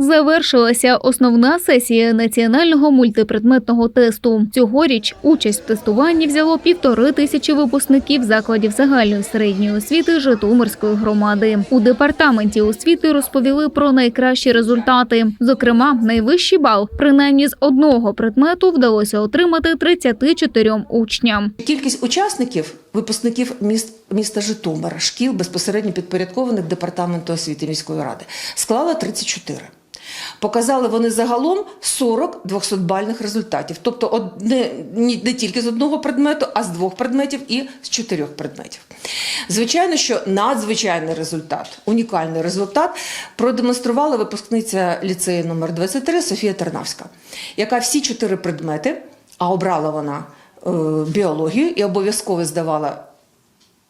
Завершилася основна сесія національного мультипредметного тесту. Цьогоріч участь в тестуванні взяло півтори тисячі випускників закладів загальної середньої освіти Житомирської громади. У департаменті освіти розповіли про найкращі результати. Зокрема, найвищий бал, принаймні з одного предмету, вдалося отримати 34 учням. Кількість учасників, випускників міст, міста Житомира, шкіл безпосередньо підпорядкованих департаменту освіти міської ради, склала 34. Показали вони загалом 40 200-бальних результатів. Тобто од- не, не тільки з одного предмету, а з двох предметів і з чотирьох предметів. Звичайно, що надзвичайний результат, унікальний результат продемонструвала випускниця ліцею номер 23 Софія Тернавська, яка всі чотири предмети, а обрала вона е, біологію і обов'язково здавала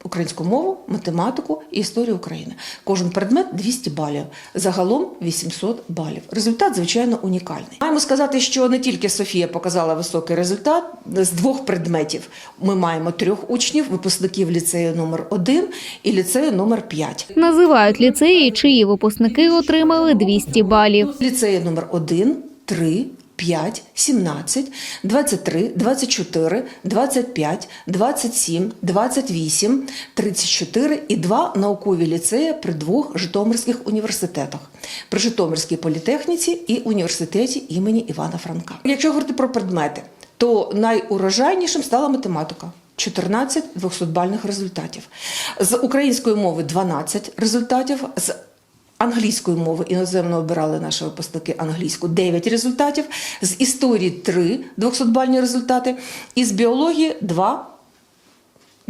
українську мову, математику і історію України. Кожен предмет 200 балів, загалом 800 балів. Результат, звичайно, унікальний. Маємо сказати, що не тільки Софія показала високий результат з двох предметів. Ми маємо трьох учнів, випускників ліцею номер 1 і ліцею номер 5. Називають ліцеї, чиї випускники отримали 200 балів. Ліцеї номер 1, 3, 5, 17, 23, 24, 25, 27, 28, 34 і два наукові ліцеї при двох Житомирських університетах при Житомирській політехніці і університеті імені Івана Франка. Якщо говорити про предмети, то найурожайнішим стала математика. 14 200-бальних результатів. З української мови 12 результатів, з англійської мови. Іноземно обирали наші випускники англійську. 9 результатів, з історії 3 200-бальні результати, і з біології 2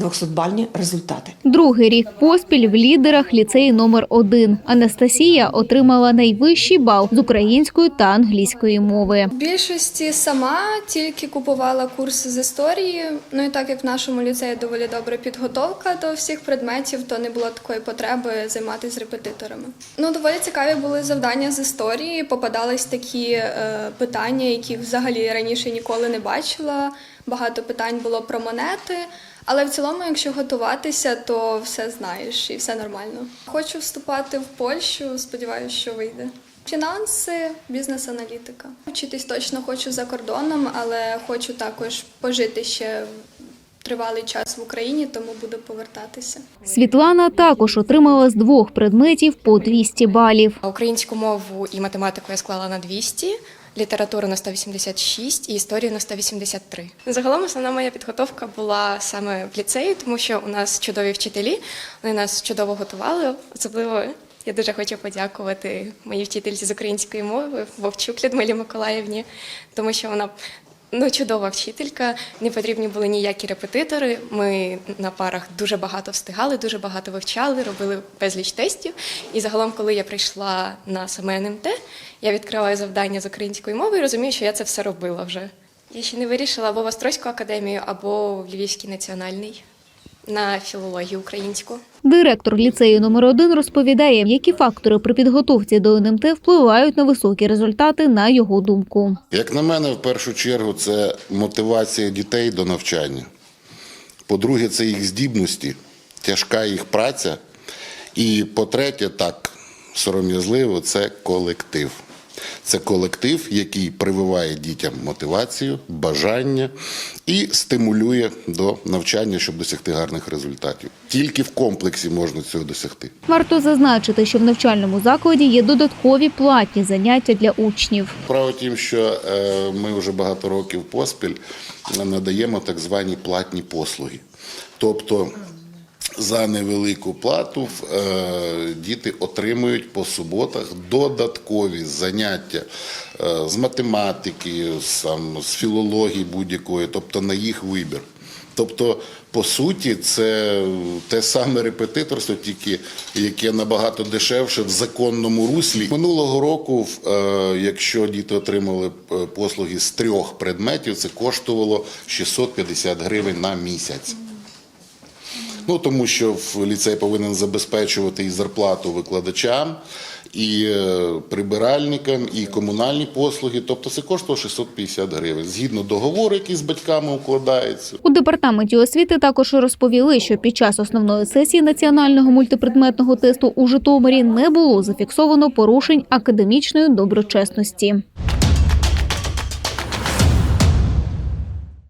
200-бальні результати. Другий рік поспіль в лідерах ліцеї номер 1 Анастасія отримала найвищий бал з української та англійської мови. В більшості сама тільки купувала курси з історії. Ну і так як в нашому ліцеї доволі добра підготовка до всіх предметів, то не було такої потреби займатися з репетиторами. Ну, доволі цікаві були завдання з історії. Попадались такі е, питання, які взагалі раніше ніколи не бачила. Багато питань було про монети. Але в цілому, якщо готуватися, то все знаєш і все нормально. Хочу вступати в Польщу, сподіваюся, що вийде. Фінанси, бізнес-аналітика. Вчитись точно хочу за кордоном, але хочу також пожити ще тривалий час в Україні, тому буду повертатися. Світлана також отримала з двох предметів по 200 балів. Українську мову і математику я склала на 200, літературу на 186 і історію на 183. Загалом основна моя підготовка була саме в ліцеї, тому що у нас чудові вчителі, вони нас чудово готували. Особливо я дуже хочу подякувати моїй вчительці з української мови Вовчук Людмилі Миколаївні, тому що вона Ну, чудова вчителька, не потрібні були ніякі репетитори. Ми на парах дуже багато встигали, дуже багато вивчали, робили безліч тестів. І загалом, коли я прийшла на саме НМТ, я відкриваю завдання з української мови і розумію, що я це все робила вже. Я ще не вирішила або в Острозьку академію, або в Львівський національний на філологію українську. Директор ліцею номер 1 розповідає, які фактори при підготовці до НМТ впливають на високі результати на його думку. Як на мене, в першу чергу, це мотивація дітей до навчання. По-друге, це їх здібності, тяжка їх праця. І по-третє, так сором'язливо, це колектив. Це колектив, який прививає дітям мотивацію, бажання і стимулює до навчання, щоб досягти гарних результатів. Тільки в комплексі можна цього досягти. Варто зазначити, що в навчальному закладі є додаткові платні заняття для учнів. Справа тім, що е, ми вже багато років поспіль надаємо так звані платні послуги. Тобто за невелику плату е, діти отримують по суботах додаткові заняття е, з математики, з, філології будь-якої, тобто на їх вибір. Тобто, по суті, це те саме репетиторство, тільки яке набагато дешевше в законному руслі. Минулого року, е, якщо діти отримали послуги з трьох предметів, це коштувало 650 гривень на місяць. Ну тому що в ліцей повинен забезпечувати і зарплату викладачам, і е, прибиральникам, і комунальні послуги. Тобто це коштувало 650 гривень. Згідно договору, який з батьками укладається. У департаменті освіти також розповіли, що під час основної сесії національного мультипредметного тесту у Житомирі не було зафіксовано порушень академічної доброчесності.